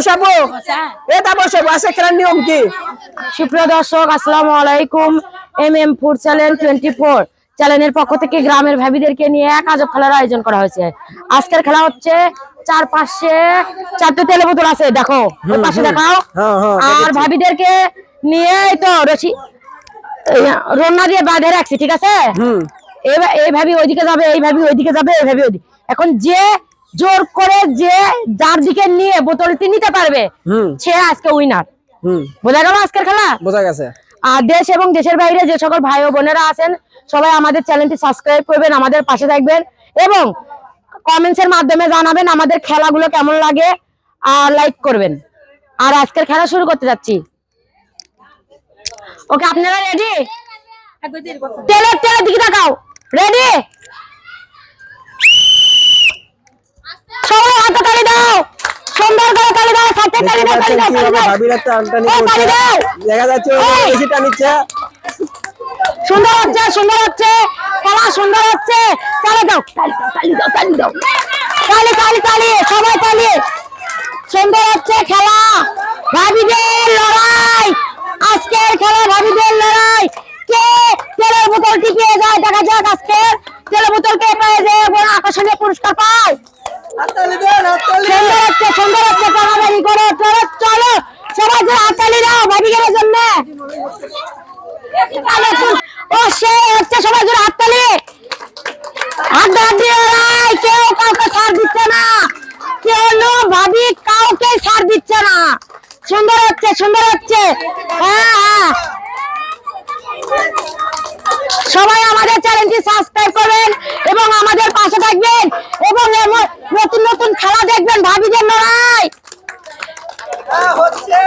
বসাবো? এটা বসাবো খেলার নিয়ম কি? সুপ্রিয় দর্শক আসসালামু আলাইকুম M M food channel twenty four চ্যানেলের পক্ষ থেকে গ্রামের ভাবিদেরকে নিয়ে এক আজব খেলার আয়োজন করা হয়েছে। আজকের খেলা হচ্ছে চার পাশে চারটে তেলে বোতল আছে দেখো পাশে দেখাও। হ্যাঁ, হ্যাঁ, আর ভাবিদেরকে নিয়ে তো রশি রন্না দিয়ে বাঁধে রাখছি ঠিক আছে? এই ভাবি ওইদিকে যাবে এই ভাবি ওইদিকে যাবে এই ভাবি ওইদিকে। এখন যে জোর করে যে যার দিকে নিয়ে বোতলটি নিতে পারবে হুম। সে আজকে উইনার হুম। বোঝা গেল আজকের খেলা? বোঝা গেছে। আর দেশ এবং দেশের বাইরে যে সকল ভাই ও বোনেরা আছেন সবাই আমাদের চ্যানেলটি সাবস্ক্রাইব করবেন আমাদের পাশে থাকবেন এবং কমেন্টস এর মাধ্যমে জানাবেন আমাদের খেলাগুলো কেমন লাগে আর লাইক করবেন। আর আজকের খেলা শুরু করতে যাচ্ছি। ওকে আপনারা রেডি তেলের তেলের দিকে তাকাও রেডি সবাই হাতে তালি দাও। সুন্দর করে তালি দাও সাথে তালি দাও তালি দাও ভাবির টানটানি তালি করছে। দেখা যাচ্ছে। বেশি টানিচ্ছে সুন্দর হচ্ছে সুন্দর হচ্ছে। খেলা সুন্দর হচ্ছে। তালি দাও তালি দাও তালি দাও তালি দাও। তালি তালি তালি সবাই তালি। সুন্দর হচ্ছে খেলা। ভাবিদের লড়াই। আজকের খেলা ভাবিদের লড়াই। কে তেলের বোতলটি পেয়ে যায়? দেখা যাক আজকের তেলের বোতল কে পেয়ে যায় আকর্ষণীয় পুরস্কার পায়। সুন্দর হচ্ছে সুন্দর হচ্ছে ও, সে হচ্ছে সবাই হাততালি। হাত দিয়ে কেউ কাউকে ছাড় দিচ্ছে না। ভাবি, কাউকে ছাড় দিচ্ছে না। সুন্দর হচ্ছে সুন্দর হচ্ছে। হ্যাঁ হ্যাঁ সবাই আমাদের চ্যানেলটি সাবস্ক্রাইব করবেন এবং আমাদের পাশে থাকবেন এবং এমন নতুন নতুন খেলা দেখবেন ভাবিদের লড়াই হ্যাঁ, হচ্ছে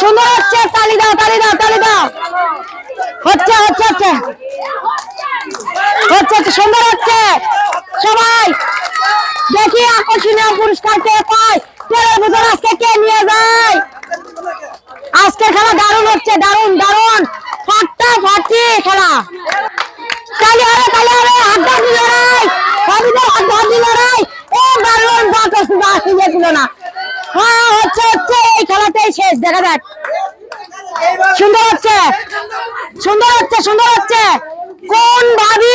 সুন্দর হচ্ছে, তালি দাও তালি দাও তালি দাও। হচ্ছে হচ্ছে হচ্ছে। হচ্ছে সুন্দর হচ্ছে। সবাই, দেখি আকর্ষণীয় পুরস্কার কে পায়। তেলের বোতল আজকে কে নিয়ে যায়? আজকের খেলা দারুণ হচ্ছে, দারুণ দারুণ ফাটটা ফাটি খেলা তালি হবে তালি হবে হাত ধর লড়াই ভাবিদের হাত ধর লড়াই ও দারুণ বাতাস বাকি যেগুলো না হ্যাঁ হচ্ছে হচ্ছে এই খেলাটাই শেষ দেখা যাক সুন্দর হচ্ছে সুন্দর হচ্ছে সুন্দর হচ্ছে কোন ভাবি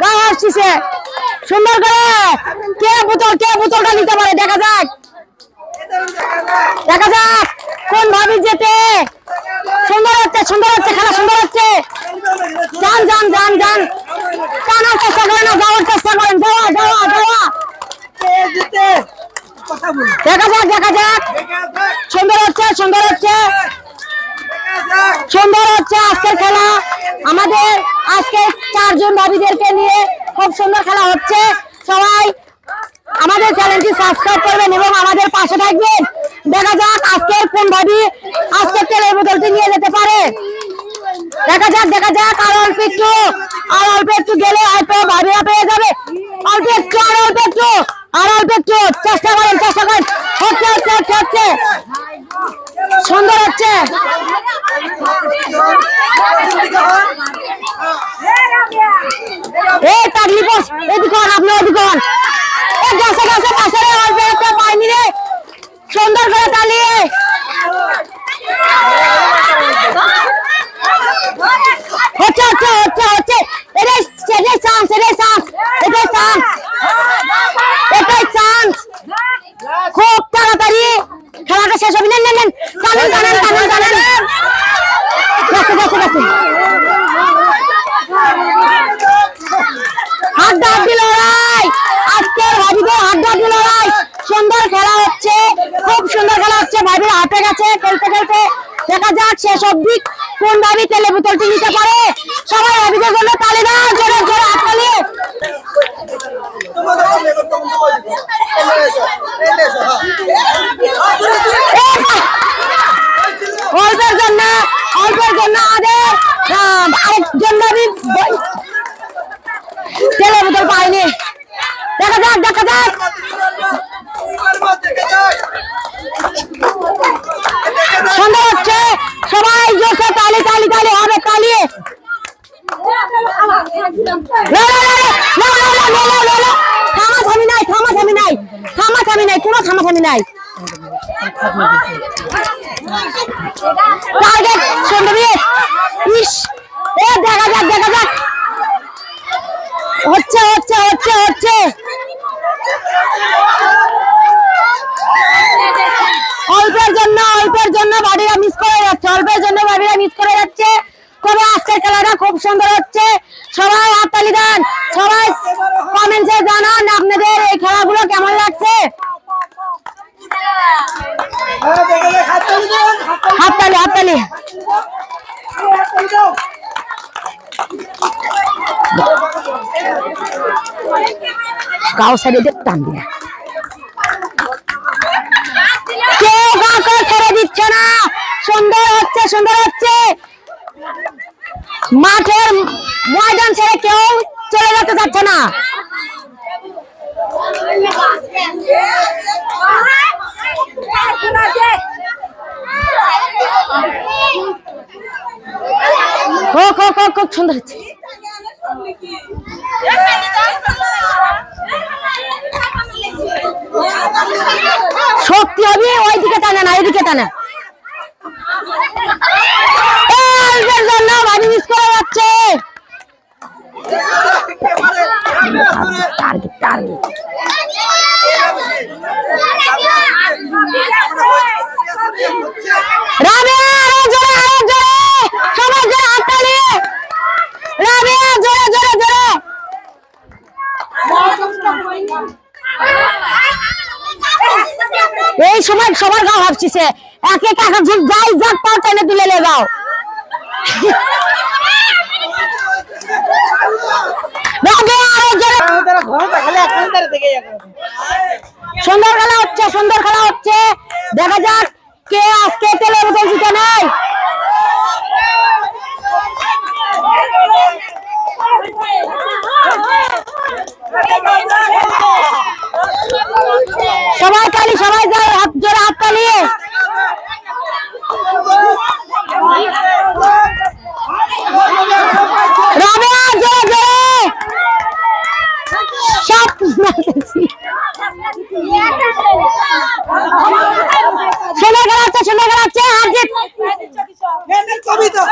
গা আসছে সুন্দর করে। কে বোতল, কে বোতলটা নিতে পারে? দেখা যাক। দেখা যাক। কোন ভাবি যেতে? সুন্দর হচ্ছে সুন্দর হচ্ছে, খেলা সুন্দর হচ্ছে। যান যান যান যান। টানার চেষ্টা করেন না, যাওয়ার চেষ্টা করেন। যাওয়া যাওয়া যাওয়া। দেখা যাক দেখা যাক। সুন্দর হচ্ছে সুন্দর হচ্ছে। সুন্দর হচ্ছে আজকের খেলা। আমাদের আজকে চারজন ভাবিদেরকে নিয়ে খুব সুন্দর খেলা হচ্ছে। সবাই আমাদের চ্যানেলটি সাবস্ক্রাইব করবেন এবং আমাদের পাশে থাকবেন। দেখা যাক আজকের কোন ভাবি আজকের তেলের বোতলটি নিয়ে যেতে পারে। দেখা যাক দেখা যাক, আর অল্প একটু, আর অল্প একটু গেলে হয়তো ভাবিরা পেয়ে যাবে। অল্প একটু, আর অল্প একটু, আর অল্প একটু, চেষ্টা করেন এদিকে হন আপনি খুব সুন্দর খেলা হচ্ছে। ভাবিরা হাতে গেছে, খেলতে খেলতে। দেখা যাক শেষ অব্দি কোন ভাবি তেলে বোতলটি নিতে পারে। সবাই ভাবিদের জন্য তালি দাও, জোরে জোরে, হাত তোমাদের সামনে করতে হবে, তোমাদের সামনে। এসো, এসো, হ্যাঁ। এই আমি নাই। হচ্ছে হচ্ছে হচ্ছে হচ্ছে। অল্পের জন্য অল্পের জন্য বাড়িরা মিস করে যাচ্ছে। অল্পের জন্য বাড়িরা মিস করে যাচ্ছে। তবে আজকের খেলাটা খুব সুন্দর হচ্ছে। সবাই হাততালি দেন। সবাই কমেন্টে জানান আপনাদের এই খেলাগুলো কেমন লাগছে। হাততালি হাততালি। দিচ্ছে না। সুন্দর হচ্ছে সুন্দর হচ্ছে। মাঠের ময়দান ছেড়ে কেউ চলে যেতে চাচ্ছে না। সুন্দর হচ্ছে। শক্তি হবে? ওইদিকে টানে না এইদিকে টানে। মিস করে যাচ্ছে। টার্গেট টার্গেট রাবে আরও জোরে আরও জোরে সবাই জোরে হাততালি রাবে জোরে জোরে জোরে এই সময় ভাবছিছে এক এক ঝুঁক যাই যাক টেনে তুলে লে যাবে। সুন্দর খেলা হচ্ছে সুন্দর খেলা হচ্ছে। দেখা যাক কে আজকে তেলের বোতল জিতে নেয় সবাই কালি সবাই যায় হাত জোরে হাত তালিয়ে রাবেয়া জোরে জোরে সব মারতেছি সুন্দর খেলা হচ্ছে সুন্দর খেলা হচ্ছে হার জিত মেয়েদের কবিতা।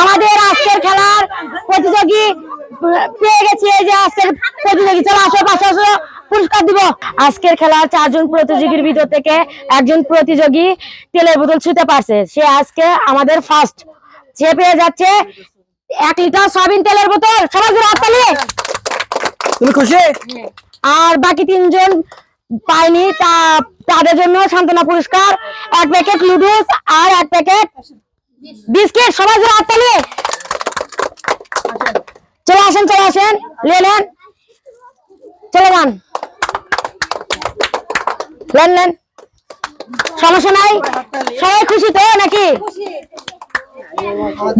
আমাদের আজকের খেলার প্রতিযোগী পেয়ে গেছি এই যে আজকের প্রতিযোগী। চলো আসো পাশে আসো পুরস্কার দিব। আজকের চারজন প্রতিযোগীর ভিতর থেকে একজন প্রতিযোগী তেলের বোতল ছুতে পারছে। সে আজকে আমাদের ফার্স্ট সে পেয়ে যাচ্ছে এক লিটার সয়াবিন তেলের বোতল। সবাই তুমি খুশি? আর বাকি তিনজন পায়নি তা তাদের জন্য সান্ত্বনা পুরস্কার। এক প্যাকেট লুডুস আর এক প্যাকেট বিস্কিট সবাই জোরে হাততালি চলে আসেন লে নেন চলে যান। লেন লেন। সমস্যা নাই? সবাই খুশি তো নাকি?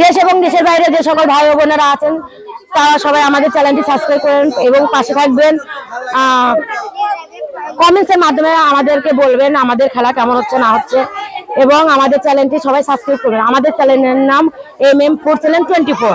দেশ এবং দেশের বাইরে যে সকল ভাই বোনেরা আছেন, তারা সবাই আমাদের চ্যানেলটি সাবস্ক্রাইব করেন এবং পাশে থাকবেন। কমেন্টস এর মাধ্যমে আমাদেরকে বলবেন আমাদের খেলা কেমন হচ্ছে, না হচ্ছে, এবং আমাদের চ্যানেলটি সবাই সাবস্ক্রাইব করবেন। আমাদের চ্যানেলের নাম M M four channel twenty four